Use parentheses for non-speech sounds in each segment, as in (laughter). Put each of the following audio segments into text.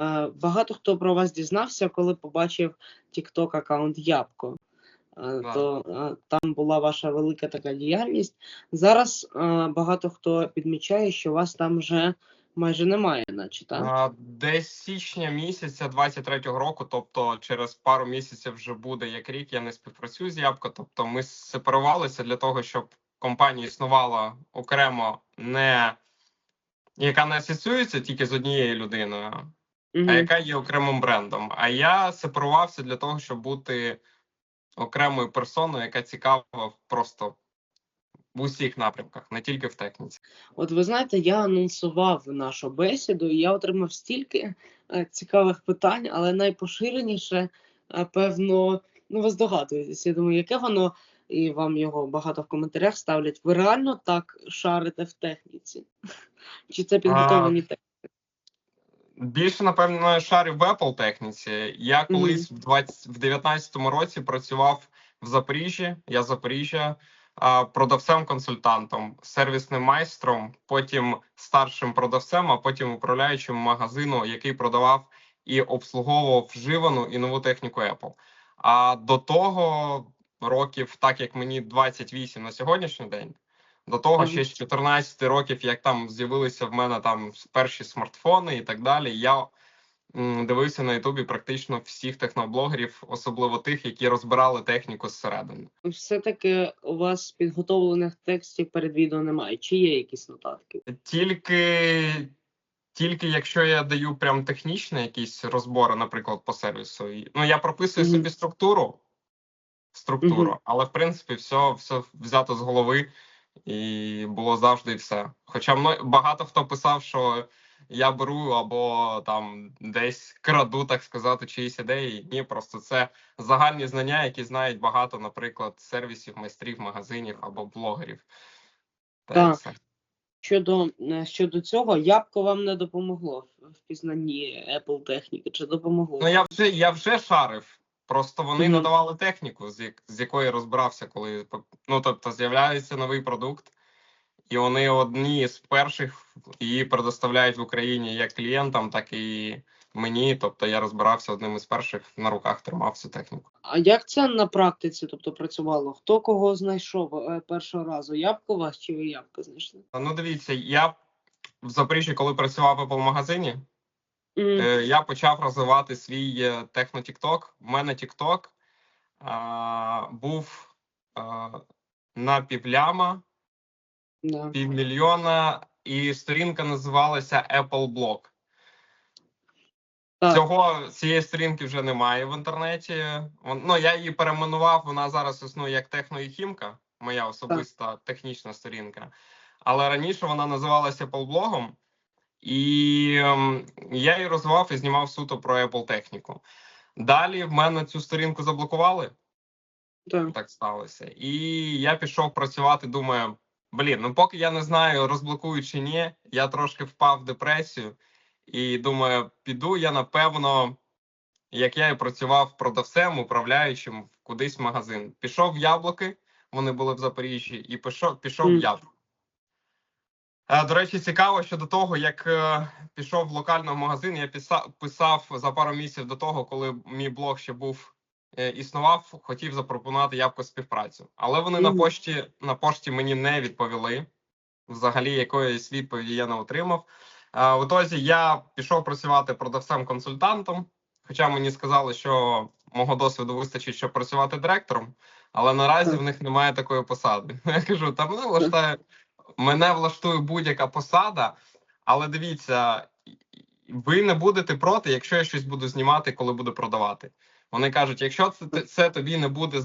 Е, багато хто про вас дізнався, коли побачив TikTok аккаунт Ябко. Е, То е, там була ваша велика така діяльність. Зараз багато хто підмічає, що вас там вже майже немає, наче так? Десь січня місяця 23-го року, тобто через пару місяців вже буде як рік, я не співпрацюю з Ябко. Тобто ми сепарувалися для того, щоб компанія існувала окремо, не яка не асоціюється тільки з однією людиною, Мгм. а яка є окремим брендом. А я сепарувався для того, щоб бути окремою персоною, яка цікава просто в усіх напрямках, не тільки в техніці. От ви знаєте, я анонсував нашу бесіду, і я отримав стільки е, цікавих питань, але найпоширеніше, е, певно, ну ви здогадуєтесь. Я думаю, яке воно, і вам його багато в коментарях ставлять. Ви реально так шарите в техніці? Чи це підготовлені техніки? Більше, напевно, шарів в Apple техніці. Я колись в 20, в 19-му році працював в Запоріжжі. Я Запоріжжя продавцем-консультантом, сервісним майстром, потім старшим продавцем, а потім управляючим магазину, який продавав і обслуговував вживану і нову техніку Apple. А до того років, так як мені 28 на сьогоднішній день. До того ще з 14 років, як там з'явилися в мене там перші смартфони і так далі. Я дивився на Ютубі практично всіх техноблогерів, особливо тих, які розбирали техніку зсередини. Все-таки у вас підготовлених текстів перед відео немає. Чи є якісь нотатки? Тільки, тільки якщо я даю прям технічні якісь розбори, наприклад, по сервісу, ну я прописую Мгм. собі структуру, структуру, Мгм. але в принципі все, все взято з голови. І було завжди все. Хоча багато хто писав, що я беру або там десь краду, так сказати, чиїсь ідеї. Ні, просто це загальні знання, які знають багато, наприклад, сервісів, майстрів, магазинів або блогерів. Та Так. все. Щодо, е, щодо цього, ябко вам не допомогло в пізнанні Apple техніки, чи допомогло? Ну я вже я вже шарив. Просто вони Мгм. надавали техніку, з, як, з якої розбирався, коли ну тобто з'являється новий продукт, і вони одні з перших її предоставляють в Україні як клієнтам, так і мені. Тобто я розбирався одним із перших на руках тримав цю техніку. А як це на практиці тобто, працювало? Хто кого знайшов е, першого разу? Ябко вас чи ви ябко знайшли? Ну дивіться, я в Запоріжжі, коли працював в магазині, Е, я почав розвивати свій е, техно-тікток. У мене тікток був а, на півляма, да. півмільйона, і сторінка називалася Apple Blog. Цього цієї сторінки вже немає в інтернеті. Ну, я її перейменував. Вона зараз існує як техно і хімка, моя особиста технічна сторінка. Але раніше вона називалася Apple блогом, і ем, я її розвивав і знімав суто про Apple техніку. Далі в мене цю сторінку заблокували, Так. так сталося. І я пішов працювати. Думаю, блін, ну поки я не знаю, розблокують чи ні, я трошки впав в депресію. І думаю, піду я напевно, як я і працював продавцем, управляючим кудись в магазин. Пішов в яблуки, вони були в Запоріжжі, і пішов, пішов Мгм. в яблук. Е, До речі, цікаво щодо того, як е, пішов в локальний магазин. Я писав, писав за пару місяців до того, коли мій блог ще був е, існував, хотів запропонувати явку співпрацю. Але вони на пошті на пошті мені не відповіли. Взагалі, якоїсь відповіді я не отримав. А, в ітозі я пішов працювати продавцем-консультантом, хоча мені сказали, що мого досвіду вистачить, щоб працювати директором, але наразі Так. в них немає такої посади. (laughs) Я кажу, та мене влаштує, мене влаштує будь-яка посада, але дивіться, ви не будете проти, якщо я щось буду знімати, коли буду продавати. Вони кажуть, якщо це, це тобі не буде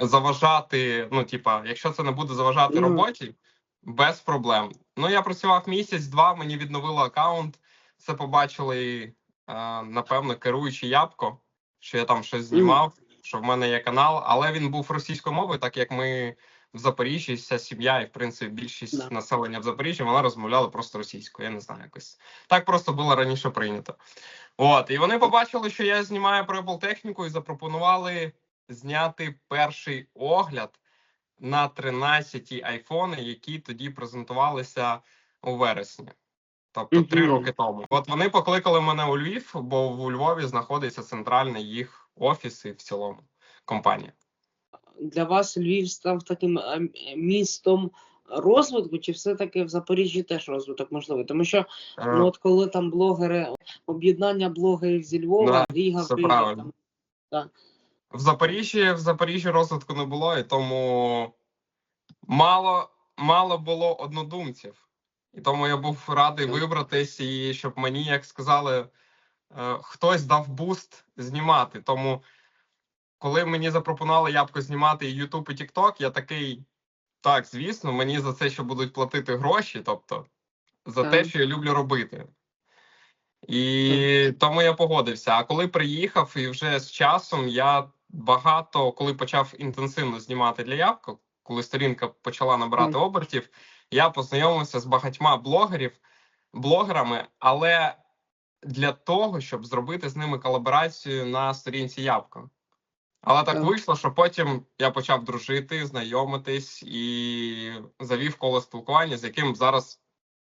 заважати, ну, типа, якщо це не буде заважати роботі, без проблем. Ну, я працював місяць-два, мені відновили аккаунт. Це побачили, е, напевно, керуючи Ябко, що я там щось знімав, що в мене є канал, але він був російською мовою, так як ми в Запоріжжі, вся сім'я, і в принципі більшість Да. населення в Запоріжжі, вона розмовляла просто російською. Я не знаю, якось так просто було раніше прийнято. От, і вони побачили, що я знімаю про Apple техніку, і запропонували зняти перший огляд на 13 айфони, які тоді презентувалися у вересні. тобто три роки тому. От вони покликали мене у Львів, бо у Львові знаходиться центральний їх офіс і в цілому компанія. Для вас Львів став таким е, містом розвитку, чи все-таки в Запоріжжі теж розвиток можливий? Тому що Е, ну, от коли там блогери, об'єднання блогерів зі Львова, Ріга, це Київ, правильно. там, В Запоріжжі в Запоріжжі розвитку не було, і тому мало, мало було однодумців. І тому я був радий Так. вибратись, і щоб мені, як сказали, е, хтось дав буст знімати. Тому, коли мені запропонували ябко знімати і YouTube, і TikTok, я такий. Так, звісно, мені за це ще будуть платити гроші, тобто за те, що я люблю робити. І тому я погодився. А коли приїхав, і вже з часом я багато, коли почав інтенсивно знімати для Ябко, коли сторінка почала набирати Так. обертів, я познайомився з багатьма блогерів, блогерами, але для того, щоб зробити з ними колаборацію на сторінці Ябко. Але так Так. вийшло, що потім я почав дружити, знайомитись і завів коло спілкування, з яким зараз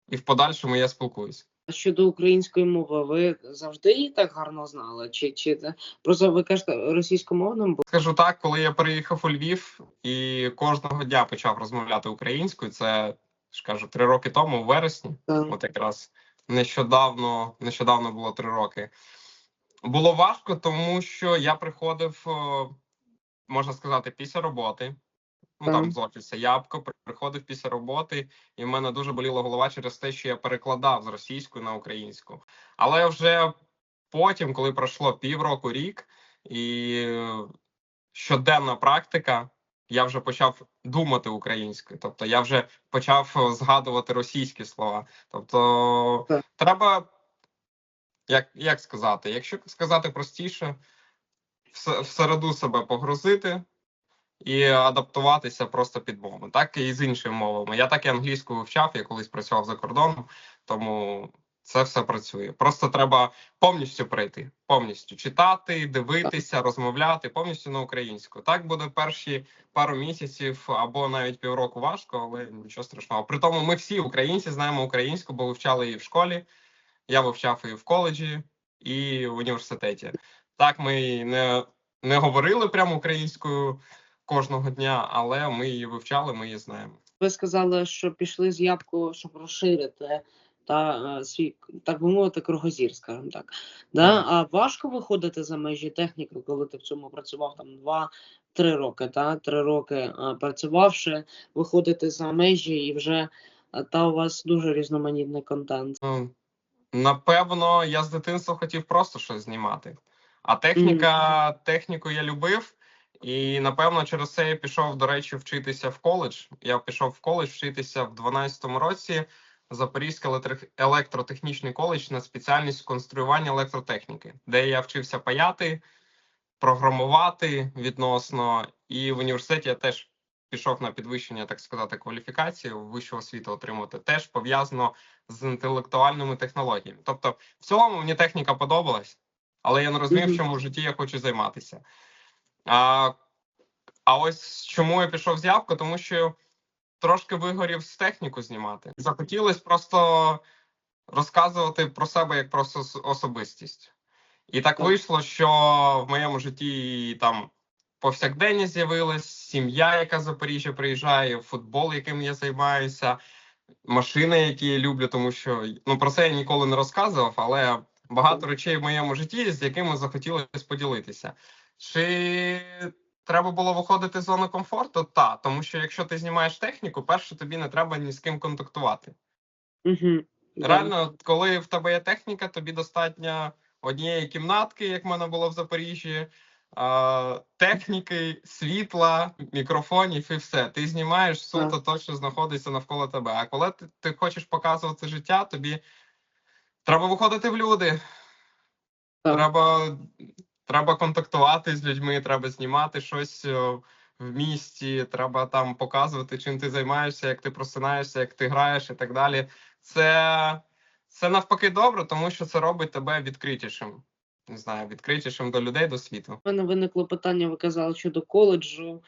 і в подальшому я спілкуюсь. Щодо української мови, ви завжди її так гарно знали? Чи, чи просто ви кажете російськомовним? Бо Скажу так, коли я переїхав у Львів і кожного дня почав розмовляти українською, це ж кажу, три роки тому, у вересні, так, от якраз нещодавно, нещодавно було три роки. Було важко, тому що я приходив, можна сказати, після роботи. Ну там з офісу Ябко приходив після роботи, і в мене дуже боліла голова через те, що я перекладав з російської на українську. Але вже потім, коли пройшло півроку, рік, і е, щоденна практика, я вже почав думати українською. Тобто я вже почав е, згадувати російські слова. Тобто, Так. треба, як, як сказати, якщо сказати простіше, в, в середу себе погрузити і адаптуватися просто під мову, так і з іншими мовами. Я так і англійську вивчав, я колись працював за кордоном, тому це все працює. Просто треба повністю прийти, повністю читати, дивитися, розмовляти повністю на українську. Так буде перші пару місяців або навіть півроку важко, але нічого страшного. При тому, ми всі українці знаємо українську, бо вивчали її в школі. Я вивчав її в коледжі і в університеті. Так, ми не, не говорили прямо українською кожного дня, але ми її вивчали, ми її знаємо. ви сказали, що пішли з ябку, щоб розширити та е, свій, так би мовити, кругозір, скажімо так. Да? А важко виходити за межі техніки, коли ти в цьому працював там два-три роки, та три роки е, працювавши, виходити за межі і вже е, та у вас дуже різноманітний контент. Напевно, я з дитинства хотів просто щось знімати. А техніка, техніку я любив, і напевно через це я пішов, до речі, вчитися в коледж. Я пішов в коледж вчитися в 12-му році. Запорізький електротехнічний коледж на спеціальність конструювання електротехніки, де я вчився паяти, програмувати відносно. І в університеті я теж пішов на підвищення, так сказати, кваліфікації вищого освіту отримати. Теж пов'язано з інтелектуальними технологіями. Тобто, в цілому мені техніка подобалась, але я не розумів, чому в житті я хочу займатися. А, а ось чому я пішов з явку, тому що трошки вигорів з техніку знімати. Захотілося просто розказувати про себе як про особистість. І Так. вийшло, що в моєму житті там повсякденні з'явилась сім'я, яка з Запоріжжя приїжджає, футбол, яким я займаюся, машини, які я люблю, тому що ну про це я ніколи не розказував, але багато речей в моєму житті, з якими захотілося поділитися. Чи треба було виходити з зони комфорту? Так, тому що якщо ти знімаєш техніку, перше тобі не треба ні з ким контактувати. Угу. Реально, коли в тебе є техніка, тобі достатньо однієї кімнатки, як в мене було в Запоріжжі, техніки, світла, мікрофонів і все. Ти знімаєш суто то, що знаходиться навколо тебе. А коли ти, ти хочеш показувати життя, тобі треба виходити в люди. Так. Треба, треба контактувати з людьми, треба знімати щось в місті, треба там показувати, чим ти займаєшся, як ти просинаєшся, як ти граєш і так далі. Це, це навпаки добре, тому що це робить тебе відкритішим. Не знаю, відкритішим до людей, до світу. У мене виникло питання, ви казали щодо коледжу.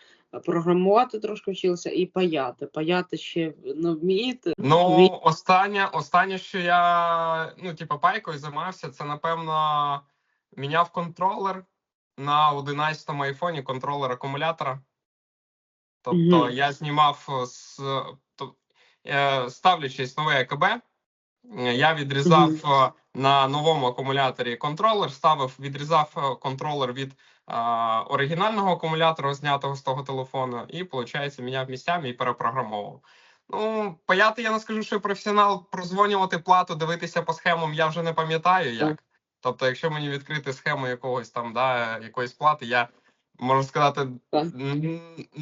програмувати трошки вчилися і паяти. Паяти ще не вмієте? Ну, останнє, останнє, що я ну, типу, пайкою займався, це напевно міняв контролер на 11-му айфоні контролер акумулятора. Тобто Мгм. я знімав е, з то, е, ставлячись нове ЕКБ, е, я відрізав Мгм. е, на новому акумуляторі контролер, ставив, відрізав е, контролер від е, оригінального акумулятора, знятого з того телефону, і, виходить, міняв місцями і перепрограмовував. Ну, паяти я не скажу, що професіонал прозвонювати плату, дивитися по схемам, я вже не пам'ятаю як. Тобто, якщо мені відкрити схему якогось там, да, якоїсь плати, я можу сказати,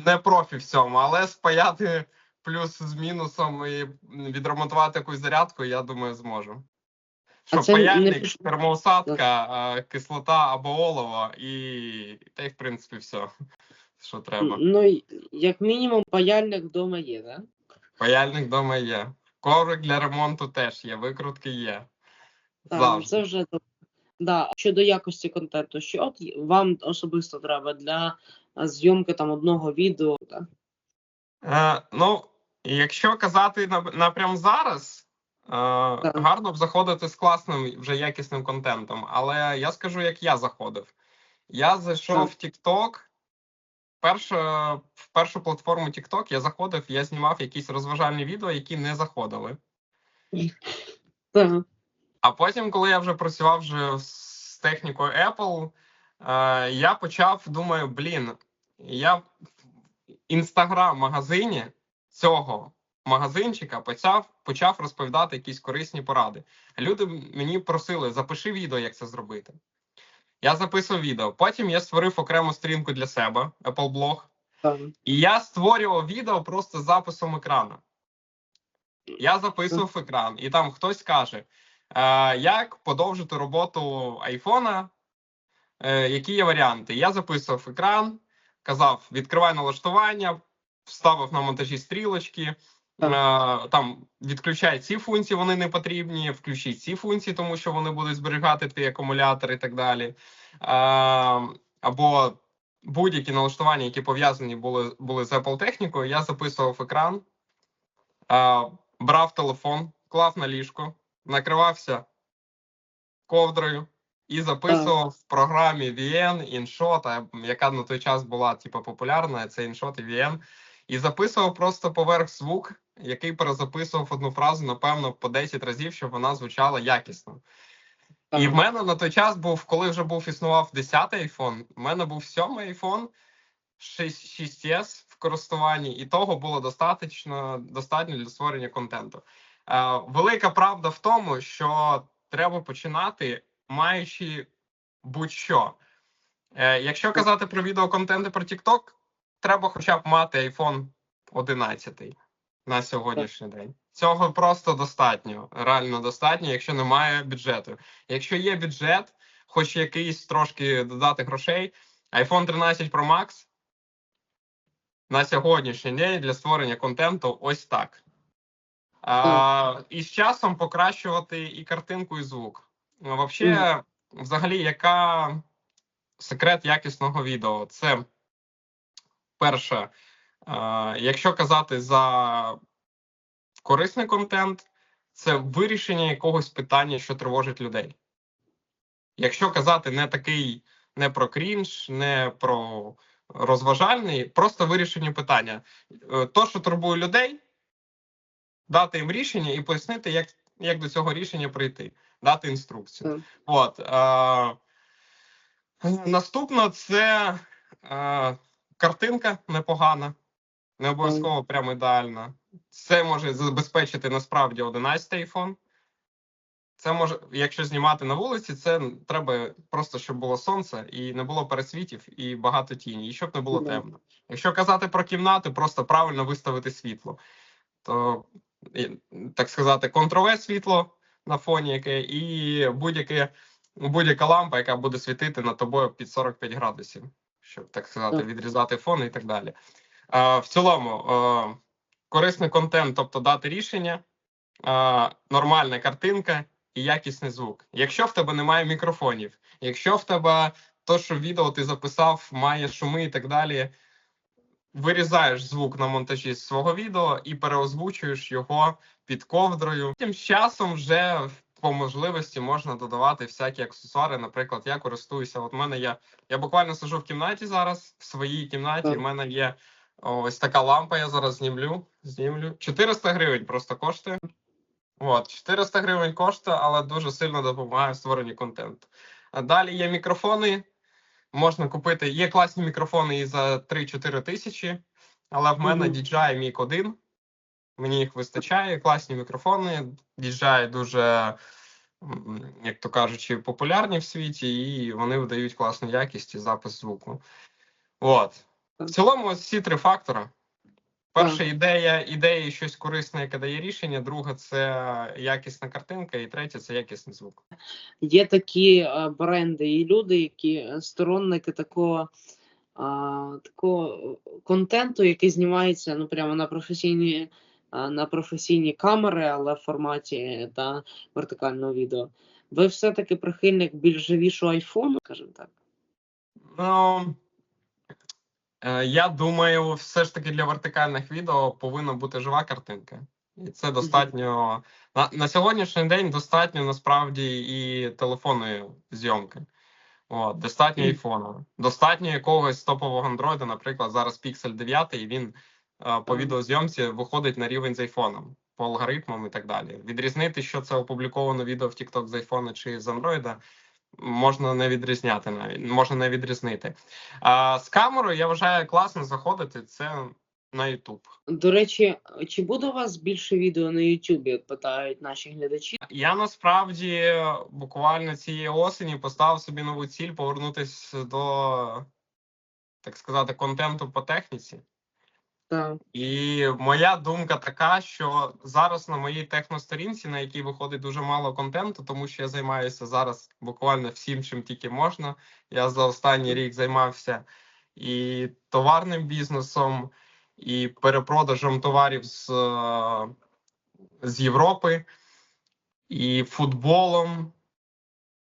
не профі в цьому, але спаяти плюс з мінусом і відремонтувати якусь зарядку, я думаю, зможу. Що це не паяльник, піш- термоусадка, кислота або олово, і та й в принципі все, (laughs) що треба. Ну, як мінімум, паяльник вдома є, так? Паяльник вдома є. Коврик для ремонту теж є, викрутки є. Так, Завжди. це вже добре. Да. Щодо якості контенту, що от вам особисто треба для зйомки там одного відео, так? Е, ну, якщо казати на, зараз, е, гарно б заходити з класним вже якісним контентом. Але я скажу, як я заходив. Я зайшов в TikTok. Перша, в першу платформу TikTok я заходив, я знімав якісь розважальні відео, які не заходили. Так. А потім, коли я вже працював вже з технікою Apple, е, я почав думаю, блін, я в інстаграм-магазині цього магазинчика почав, почав розповідати якісь корисні поради. Люди мені просили, запиши відео, як це зробити. Я записував відео. Потім я створив окрему сторінку для себе, Apple Blog, і я створював відео просто з записом екрану. Я записував екран, і там хтось каже, е, як подовжити роботу айфона, е, які є варіанти. Я записував екран, казав: відкривай налаштування, вставив на монтажі стрілочки. е, Там відключай ці функції, вони не потрібні. Включіть ці функції, тому що вони будуть зберігати твій акумулятор і так далі. Е, Або будь-які налаштування, які пов'язані були, були з Apple технікою, я записував екран, е, брав телефон, клав на ліжко, накривався ковдрою і записував в програмі VN, InShot, яка на той час була типу, популярна, це InShot і VN. І записував просто поверх звук, який перезаписував одну фразу, напевно, по 10 разів, щоб вона звучала якісно. І в мене на той час був, коли вже був існував 10-й iPhone, в мене був 7-й iPhone 6, 6S в користуванні, і того було достатньо, достатньо для створення контенту. Е, велика правда в тому, що треба починати, маючи будь-що. Е, якщо казати про відеоконтент і про TikTok, треба хоча б мати iPhone 11 на сьогоднішній день. Цього просто достатньо, реально достатньо, якщо немає бюджету. Якщо є бюджет, хоч якийсь трошки додати грошей, iPhone 13 Pro Max на сьогоднішній день для створення контенту ось так. А, і з часом покращувати і картинку, і звук. Вообще, взагалі, яка секрет якісного відео? Це перше, якщо казати за корисний контент, це вирішення якогось питання, що тривожить людей. Якщо казати не такий, не про крінж, не про розважальний, просто вирішення питання. Е, То, що турбує людей, дати їм рішення і пояснити, як, як до цього рішення прийти, дати інструкцію. Так. От, е, наступно це е, картинка непогана, не обов'язково прямо ідеальна. Це може забезпечити насправді 11 iPhone. Це може, якщо знімати на вулиці, це треба просто, щоб було сонце і не було пересвітів і багато тіні, і щоб не було Ну, темно. Якщо казати про кімнату, просто правильно виставити світло, то так сказати, контрове світло на фоні, яке і будь-яке будь-яка лампа, яка буде світити над тобою під 45 градусів, щоб так сказати, відрізати фон і так далі. А, в цілому, е, корисний контент, тобто дати рішення, е, нормальна картинка і якісний звук. Якщо в тебе немає мікрофонів, якщо в тебе то, що відео ти записав, має шуми і так далі, вирізаєш звук на монтажі з свого відео і переозвучуєш його під ковдрою. Тим часом вже по можливості можна додавати всякі аксесуари. Наприклад, я користуюся. От в мене є. Я буквально сижу в кімнаті зараз, в своїй кімнаті. Так. в мене є ось така лампа. Я зараз знімлю. Знімлю 400 гривень просто коштує. От, 400 гривень коштує, але дуже сильно допомагає в створенні контенту. А далі є мікрофони. Можна купити. Є класні мікрофони і за 3-4 тисячі, але в мене. DJI Mic 1. Мені їх вистачає. Класні мікрофони. DJI дуже, як то кажучи, популярні в світі, і вони видають класну якість і запис звуку. От. В цілому, ось ці три фактори. Перша ідея, ідея щось корисне, яке дає рішення. Друга це якісна картинка, і третя це якісний звук. Є такі е, бренди і люди, які е, сторонники такого, такого контенту, який знімається ну, прямо на професійні, на професійні камери, але в форматі та вертикального відео. Ви все-таки прихильник більш живішого айфону, скажімо так. Ну е, я думаю, все ж таки для вертикальних відео повинна бути жива картинка. І це достатньо на, на сьогоднішній день достатньо насправді і телефонної зйомки. От, достатньо Мгм. айфона. Достатньо якогось топового андроїда, наприклад, зараз Pixel 9, і він по відеозйомці виходить на рівень з айфоном, по алгоритмам і так далі. Відрізнити, що це опубліковано відео в TikTok з айфона чи з андроїда, можна не відрізняти навіть, можна не відрізнити. А з камерою я вважаю класно заходити. Це на YouTube. До речі, чи буде у вас більше відео на YouTube, як питають наші глядачі? Я насправді буквально цієї осені поставив собі нову ціль повернутися до, так сказати, контенту по техніці. Так. І моя думка така, що зараз на моїй техносторінці, на якій виходить дуже мало контенту, тому що я займаюся зараз буквально всім, чим тільки можна. Я за останній рік займався і товарним бізнесом, і перепродажем товарів з, е, з Європи, і футболом,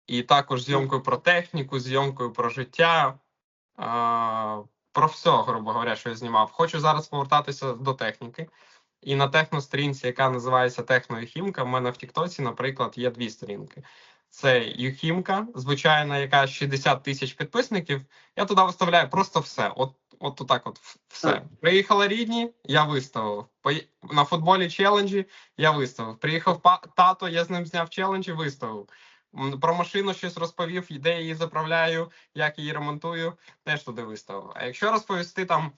і також зйомкою про техніку, зйомкою про життя. Про все, грубо говоря, що я знімав. Хочу зараз повертатися до техніки. І на техносторінці, яка називається Техноюхімка, в мене в Тіктоці, наприклад, є дві сторінки. Це Юхімка, звичайна, яка 60 тисяч підписників. Я туди виставляю просто все. От, от отак, от все. Приїхали рідні, я виставив. На футболі челенджі я виставив. Приїхав тато, я з ним зняв челенджі, виставив. Про машину щось розповів, де її заправляю, як її ремонтую, теж туди виставив. А якщо розповісти там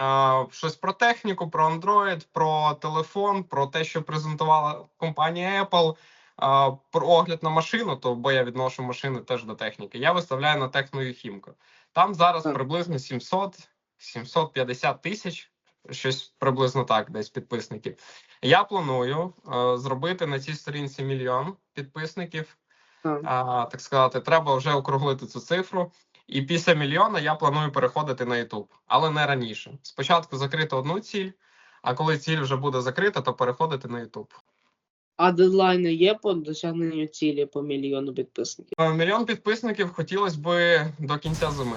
е, щось про техніку, про Android, про телефон, про те, що презентувала компанія Apple, е, про огляд на машину, то бо я відношу машини теж до техніки. Я виставляю на техноюхімку. Там зараз приблизно 700 750 тисяч, щось приблизно так, десь підписників. Я планую е, зробити на цій сторінці мільйон підписників. Так. А, так сказати, треба вже округлити цю цифру. І після мільйона я планую переходити на YouTube, але не раніше. Спочатку закрити одну ціль, а коли ціль вже буде закрита, то переходити на YouTube. А дедлайни є по досягненню цілі по мільйону підписників? Е, Мільйон підписників хотілося б до кінця зими.